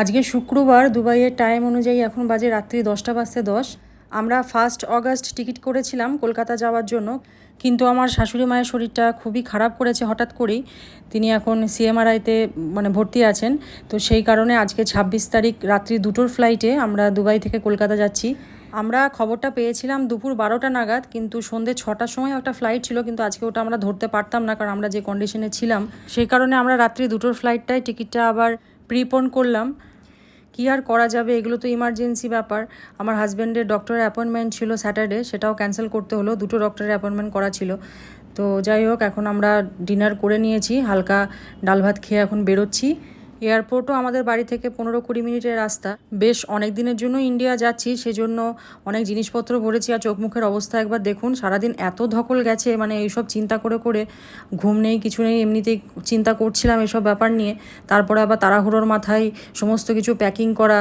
আজকে শুক্রবার দুবাইয়ের টাইম অনুযায়ী এখন বাজে রাত্রি দশটা বাজতে দশ। আমরা ফার্স্ট অগাস্ট টিকিট করেছিলাম কলকাতা যাওয়ার জন্য, কিন্তু আমার শাশুড়ি মায়ের শরীরটা খুবই খারাপ করেছে হঠাৎ করেই। তিনি এখন সিএমআরআইতে মানে ভর্তি আছেন। তো সেই কারণে আজকে ছাব্বিশ তারিখ রাত্রি দুটোর ফ্লাইটে আমরা দুবাই থেকে কলকাতা যাচ্ছি। আমরা খবরটা পেয়েছিলাম দুপুর বারোটা নাগাদ, কিন্তু সন্ধ্যে ছটার সময় একটা ফ্লাইট ছিল, কিন্তু আজকে ওটা আমরা ধরতে পারতাম না, কারণ আমরা যে কন্ডিশনে ছিলাম। সেই কারণে আমরা রাত্রি দুটোর ফ্লাইটটায় টিকিটটা আবার প্রিপন করলাম। কী আর করা যাবে? এগুলো তো ইমার্জেন্সি ব্যাপার। আমার হাজব্যান্ডের ডক্টর অ্যাপয়েন্টমেন্ট ছিল স্যাটারডে সেটাও ক্যান্সেল করতে হলো। দুটো ডক্টরের অ্যাপয়েন্টমেন্ট করা ছিল। তো যাই হোক, এখন আমরা ডিনার করে নিয়েছি। হালকা ডাল ভাত খেয়ে এখন বেরোচ্ছি। এয়ারপোর্টও আমাদের বাড়ি থেকে পনেরো কুড়ি মিনিটের রাস্তা। বেশ অনেক দিনের জন্য ইন্ডিয়া যাচ্ছি, সেজন্য অনেক জিনিসপত্র ভরেছি আর চোখ মুখের অবস্থা একবার দেখুন। সারাদিন এত ধকল গেছে মানে এইসব চিন্তা করে করে ঘুম নেই, কিছু নেই, এমনিতেই চিন্তা করছিলাম এসব ব্যাপার নিয়ে। তারপরে আবার তাড়াহুড়োর মাথায় সমস্ত কিছু প্যাকিং করা।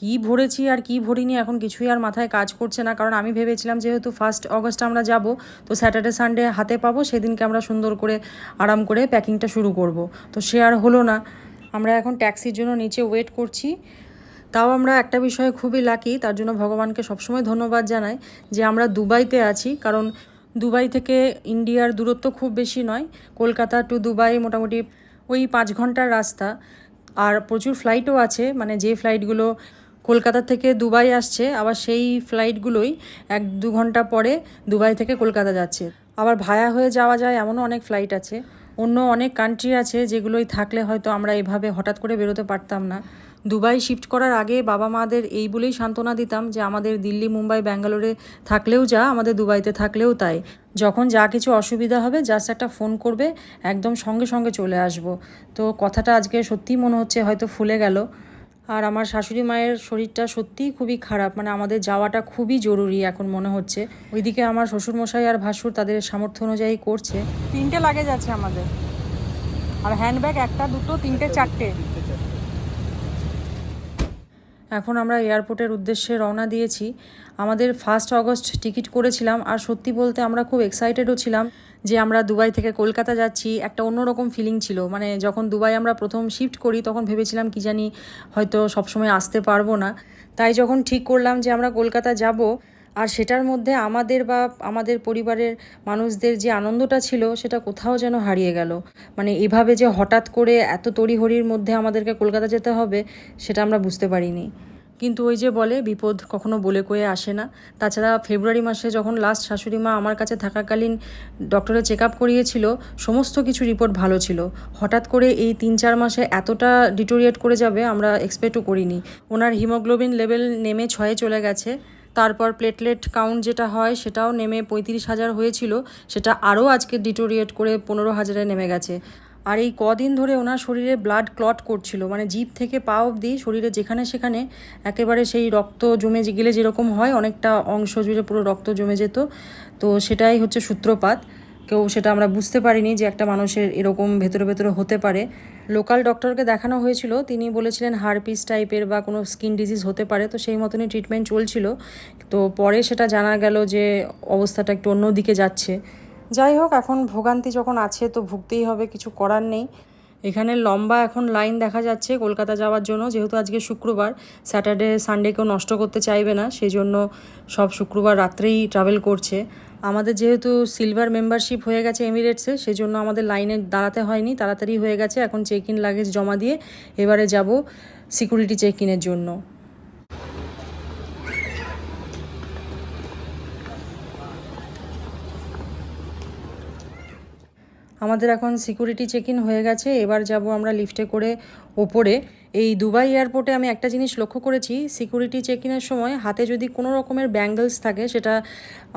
কী ভরেছি আর কী ভরিনি, এখন কিছুই আর মাথায় কাজ করছে না। কারণ আমি ভেবেছিলাম যেহেতু ফার্স্ট অগস্ট আমরা যাব, তো স্যাটারডে সানডে হাতে পাবো, সেদিনকে আমরা সুন্দর করে, আরাম করে প্যাকিংটা শুরু করব। তো সে আর হলো না। আমরা এখন ট্যাক্সির জন্য নিচে ওয়েট করছি। তাও আমরা একটা বিষয়ে খুবই লাকি, তার জন্য ভগবানকে সবসময় ধন্যবাদ জানাই যে আমরা দুবাইতে আছি, কারণ দুবাই থেকে ইন্ডিয়ার দূরত্ব খুব বেশি নয়। কলকাতা টু দুবাই মোটামুটি ওই পাঁচ ঘণ্টার রাস্তা। আর প্রচুর ফ্লাইটও আছে মানে যে ফ্লাইটগুলো কলকাতা থেকে দুবাই আসছে, আবার সেই ফ্লাইটগুলোই এক দু ঘণ্টা পরে দুবাই থেকে কলকাতা যাচ্ছে। আবার ভায়া হয়ে যাওয়া যায়, এমনও অনেক ফ্লাইট আছে। অন্য অনেক কান্ট্রি আছে যেগুলোই থাকলে হয়তো আমরা এভাবে হঠাৎ করে বেরোতে পারতাম না। দুবাই শিফট করার আগে বাবা মাদের এই বলেই সান্ত্বনা দিতাম যে আমাদের দিল্লি, মুম্বাই, ব্যাঙ্গালোরে থাকলেও যা, আমাদের দুবাইতে থাকলেও তাই। যখন যা কিছু অসুবিধা হবে জাস্ট একটা ফোন করবে, একদম সঙ্গে সঙ্গে চলে আসব। তো কথাটা আজকে সত্যিই মনে হচ্ছে হয়তো ফুলে গেল। আর আমার শাশুড়ি মায়ের শরীরটা সত্যিই খুবই খারাপ। মানে আমাদের যাওয়াটা খুবই জরুরি এখন মনে হচ্ছে। ওইদিকে আমার শ্বশুরমশাই আর ভাসুর তাদের সামর্থ্য অনুযায়ী করছে। তিনটে লাগেজ আছে আমাদের। আর হ্যান্ডব্যাগ একটা দুটো তিনটে চারটে। এখন আমরা এয়ারপোর্টের উদ্দেশ্যে রওনা দিয়েছি। আমাদের ফার্স্ট অগস্ট টিকিট করেছিলাম। আর সত্যি বলতে আমরা খুব এক্সাইটেডও ছিলাম। যে আমরা দুবাই থেকে কলকাতা যাচ্ছি, একটা অন্যরকম ফিলিং ছিল। মানে যখন দুবাই আমরা প্রথম শিফট করি, তখন ভেবেছিলাম কি জানি হয়তো সবসময় আসতে পারব না। তাই যখন ঠিক করলাম যে আমরা কলকাতা যাব, আর সেটার মধ্যে আমাদের বা আমাদের পরিবারের মানুষদের যে আনন্দটা ছিল, সেটা কোথাও যেন হারিয়ে গেল। মানে এভাবে যে হঠাৎ করে এত তড়িহড়ির মধ্যে আমাদেরকে কলকাতা যেতে হবে, সেটা আমরা বুঝতে পারিনি। কিন্তু ওই যে বলে, বিপদ কখনো বলে কয়ে আসে না। তাছাড়া ফেব্রুয়ারি মাসে যখন লাস্ট শাশুড়ি মা আমার কাছে থাকাকালীন ডক্টরে চেক আপ করিয়েছিল, সমস্ত কিছু রিপোর্ট ভালো ছিল। হঠাৎ করে এই তিন চার মাসে এতটা ডিটোরিয়েট করে যাবে আমরা এক্সপেক্টও করিনি। ওনার হিমোগ্লোবিন লেভেল নেমে ছয়ে চলে গেছে। তারপর প্লেটলেট কাউন্ট যেটা হয় সেটাও নেমে পঁয়ত্রিশ হাজার হয়েছিল। সেটা আরও আজকে ডিটোরিয়েট করে পনেরো হাজারে নেমে গেছে। আর এই কদিন ধরে ওনার শরীরে ব্লাড ক্লট করছিল। মানে জিভ থেকে পা অবধি শরীরে যেখানে সেখানে একেবারে সেই রক্ত জমে গেলে যেরকম হয়, অনেকটা অংশ জুড়ে পুরো রক্ত জমে যেত। তো সেটাই হচ্ছে সূত্রপাত। কেউ সেটা আমরা বুঝতে পারিনি যে একটা মানুষের এরকম ভেতরে ভেতরে হতে পারে। লোকাল ডক্টরকে দেখানো হয়েছিল। তিনি বলেছিলেন হারপিস টাইপের বা কোনো স্কিন ডিজিজ হতে পারে। তো সেই মতনই ট্রিটমেন্ট চলছিল। তো পরে সেটা জানা গেল যে অবস্থাটা একটু অন্যদিকে যাচ্ছে। যাই হোক, এখন ভোগান্তি যখন আছে তো ভুগতেই হবে, কিছু করার নেই। এখানে লম্বা এখন লাইন দেখা যাচ্ছে কলকাতা যাওয়ার জন্য, যেহেতু আজকে শুক্রবার, স্যাটারডে, সানডে কেউ নষ্ট করতে চাইবে না সেই জন্য সব শুক্রবার রাত্রেই ট্রাভেল করছে। আমাদের যেহেতু সিলভার মেম্বারশিপ হয়ে গেছে এমিরেটসে সেই জন্য আমাদের লাইনে দাঁড়াতে হয়নি, তাড়াতাড়ি হয়ে গেছে, এখন চেক ইন লাগেজ জমা দিয়ে এবারে যাব সিকিউরিটি চেক ইনের জন্য। আমাদের এখন সিকিউরিটি চেক ইন হয়ে গেছে, এবার যাব আমরা লিফটে করে ওপরে। এই দুবাই এয়ারপোর্টে আমি একটা জিনিস লক্ষ্য করেছি সিকিউরিটি চেক ইনের সময় হাতে যদি কোনো রকমের ব্যাঙ্গলস থাকে, সেটা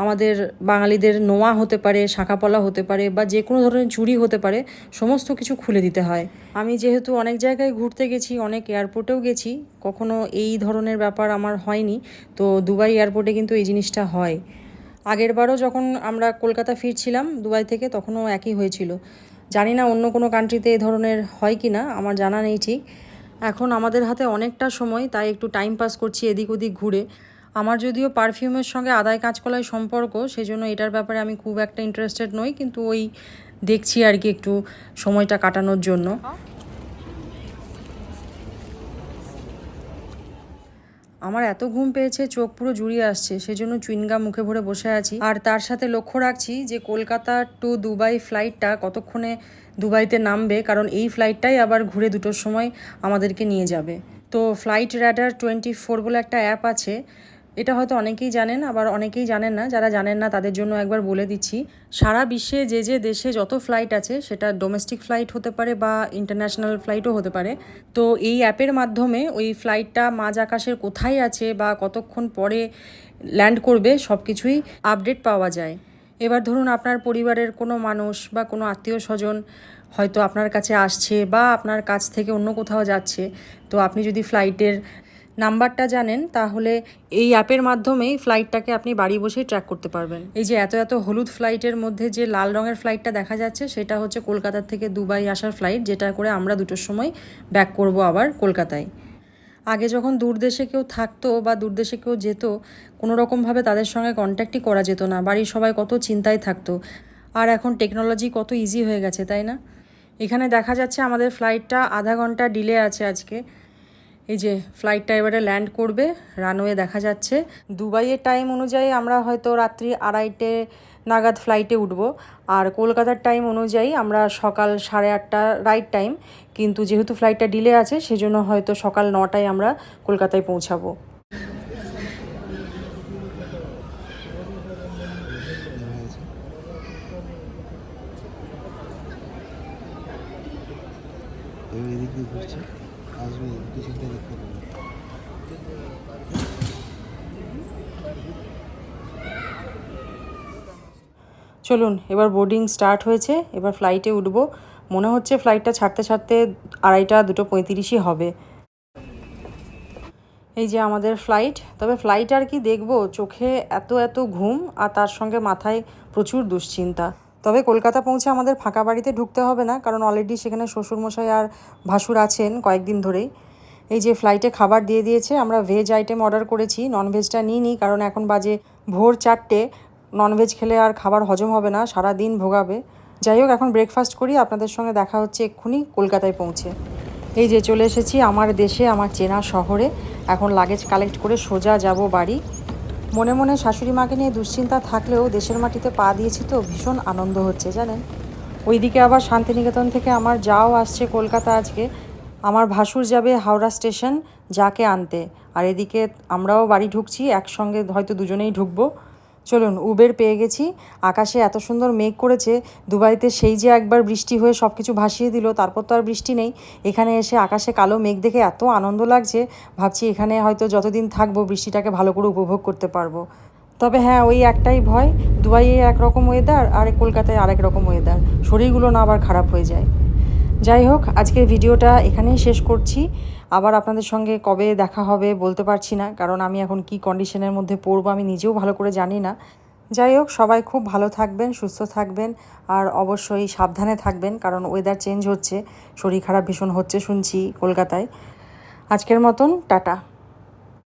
আমাদের বাঙালিদের নোয়া হতে পারে, শাঁখাপলা হতে পারে, বা যে কোনো ধরনের চুরি হতে পারে, সমস্ত কিছু খুলে দিতে হয়। আমি যেহেতু অনেক জায়গায় ঘুরতে গেছি, অনেক এয়ারপোর্টেও গেছি, কখনো এই ধরনের ব্যাপার আমার হয়নি, তো দুবাই এয়ারপোর্টে কিন্তু এই জিনিসটা হয়। আগের বারও যখন আমরা কলকাতা ফিরছিলাম দুবাই থেকে, তখনও একই হয়েছিল। জানি না অন্য কোনো কান্ট্রিতে এ ধরনের হয় কি না আমার জানা নেই ঠিক। এখন আমাদের হাতে অনেকটা সময়, তাই একটু টাইম পাস করছি এদিক ওদিক ঘুরে। আমার যদিও পারফিউমের সঙ্গে আদায় কাঁচকলায় সম্পর্ক সেই জন্য এটার ব্যাপারে আমি খুব একটা ইন্টারেস্টেড নই, কিন্তু ওই দেখছি আর কি একটু সময়টা কাটানোর জন্য। আমার এত ঘুম পেয়েছে, চোখ পুরো জুড়িয়ে আসছে, সেজন্য চুইনগাম মুখে ভরে বসে আছি। আর তার সাথে লক্ষ্য রাখছি যে কলকাতা টু দুবাই ফ্লাইটটা কতক্ষণে দুবাইতে নামবে, কারণ এই ফ্লাইটটাই আবার ঘুরে দুটোর সময় আমাদেরকে নিয়ে যাবে। তো ফ্লাইট র্যাডার টোয়েন্টি ফোর বলে একটা অ্যাপ আছে এটা হয়তো অনেকেই জানেন, আবার অনেকেই জানেন না, যারা জানেন না তাদের জন্য একবার বলে দিচ্ছি। সারা বিশ্বে যে যে দেশে যত ফ্লাইট আছে, সেটা ডোমেস্টিক ফ্লাইট হতে পারে বা ইন্টারন্যাশনাল ফ্লাইটও হতে পারে। তো এই অ্যাপের মাধ্যমে ওই ফ্লাইটটা মাঝ আকাশের কোথায় আছে বা কতক্ষণ পরে ল্যান্ড করবে সব কিছুই আপডেট পাওয়া যায়। এবার ধরুন আপনার পরিবারের কোনো মানুষ বা কোনো আত্মীয় স্বজন হয়তো আপনার কাছে আসছে বা আপনার কাছ থেকে অন্য কোথাও যাচ্ছে। তো আপনি যদি ফ্লাইটের নাম্বারটা জানেন, তাহলে এই অ্যাপের মাধ্যমেই ফ্লাইটটাকে আপনি বাড়ি বসেই ট্র্যাক করতে পারবেন। এই যে এত এত হলুদ ফ্লাইটের মধ্যে যে লাল রঙের ফ্লাইটটা দেখা যাচ্ছে, সেটা হচ্ছে কলকাতা থেকে দুবাই আসার ফ্লাইট যেটা করে আমরা দুটোর সময় ব্যাক করব আবার কলকাতায়। আগে যখন দূরদেশে কেউ থাকতো বা দূরদেশে কেউ যেত কোনো রকমভাবে তাদের সঙ্গে কন্ট্যাক্টই করা যেত না, বাড়ির সবাই কত চিন্তায় থাকতো। আর এখন টেকনোলজি কত ইজি হয়ে গেছে, তাই না? এখানে দেখা যাচ্ছে আমাদের ফ্লাইটটা আধা ঘণ্টা ডিলে আছে আজকে। এই যে ফ্লাইটটা এবারে ল্যান্ড করবে রানওয়ে দেখা যাচ্ছে। দুবাইয়ের টাইম অনুযায়ী আমরা হয়তো রাত্রি আড়াইটে নাগাদ ফ্লাইটে উঠবো। আর কলকাতার টাইম অনুযায়ী আমরা সকাল সাড়ে আটটা রাইট টাইম কিন্তু যেহেতু ফ্লাইটটা ডিলে আছে, সেজন্য হয়তো সকাল নটায় আমরা কলকাতায় পৌঁছাবো। এদিক ঘুরছে। আসবে চলুন, এবার বোর্ডিং স্টার্ট হয়েছে, এবার ফ্লাইটে উঠবো। মনে হচ্ছে ফ্লাইটটা ছাড়তে ছাড়তে আড়াইটা, দুটো পঁয়ত্রিশই হবে। এই যে আমাদের ফ্লাইট তবে ফ্লাইট আর কি দেখব, চোখে এত এত ঘুম আর তার সঙ্গে মাথায় প্রচুর দুশ্চিন্তা। তবে কলকাতা পৌঁছে আমাদের ফাঁকা বাড়িতে ঢুকতে হবে না, কারণ অলরেডি সেখানে শ্বশুরমশাই আর ভাসুর আছেন কয়েকদিন ধরেই। এই যে ফ্লাইটে খাবার দিয়ে দিয়েছে, আমরা ভেজ আইটেম অর্ডার করেছি ননভেজটা নিই কারণ এখন বাজে ভোর চারটে ননভেজ খেলে আর খাবার হজম হবে না, সারা দিন ভোগাবে। যাই হোক, এখন ব্রেকফাস্ট করি, আপনাদের সঙ্গে দেখা হচ্ছে এক্ষুনি কলকাতায় পৌঁছে। এই যে চলে এসেছি আমার দেশে, আমার চেনা শহরে। এখন লাগেজ কালেক্ট করে সোজা যাব বাড়ি। মনে মনে শাশুড়ি মাকে নিয়ে দুশ্চিন্তা থাকলেও দেশের মাটিতে পা দিয়েছি তো ভীষণ আনন্দ হচ্ছে, জানেন? ওইদিকে আবার শান্তিনিকেতন থেকে আমার যাও আসছে কলকাতা আজকে। আমার ভাসুর যাবে হাওড়া স্টেশন, যাকে আনতে। আর এদিকে আমরাও বাড়ি ঢুকছি, একসঙ্গে হয়তো দুজনেই ঢুকবো। চলুন উবের পেয়ে গেছি। আকাশে এত সুন্দর মেঘ করেছে, দুবাইতে সেই যে একবার বৃষ্টি হয়ে সব কিছু ভাসিয়ে দিল, তারপর তো আর বৃষ্টি নেই। এখানে এসে আকাশে কালো মেঘ দেখে এত আনন্দ লাগছে, ভাবছি এখানে হয়তো যতদিন থাকব বৃষ্টিটাকে ভালো করে উপভোগ করতে পারব। তবে হ্যাঁ ওই একটাই ভয়, দুবাইয়ে একরকম ওয়েদার আর কলকাতায় আরেক রকম ওয়েদার শরীরগুলো না আবার খারাপ হয়ে যায়। যাই হোক, আজকের ভিডিওটা এখানেই শেষ করছি। আবার আপনাদের সঙ্গে কবে দেখা হবে বলতে পারছি না, কারণ আমি এখন কি কন্ডিশনের মধ্যে পড়ব আমি নিজেও ভালো করে জানি না। যাই হোক, সবাই খুব ভালো থাকবেন, সুস্থ থাকবেন আর অবশ্যই সাবধানে থাকবেন, কারণ ওয়েদার চেঞ্জ হচ্ছে, শরীর খারাপ ভীষণ হচ্ছে শুনছি কলকাতায়। আজকের মতন, টাটা।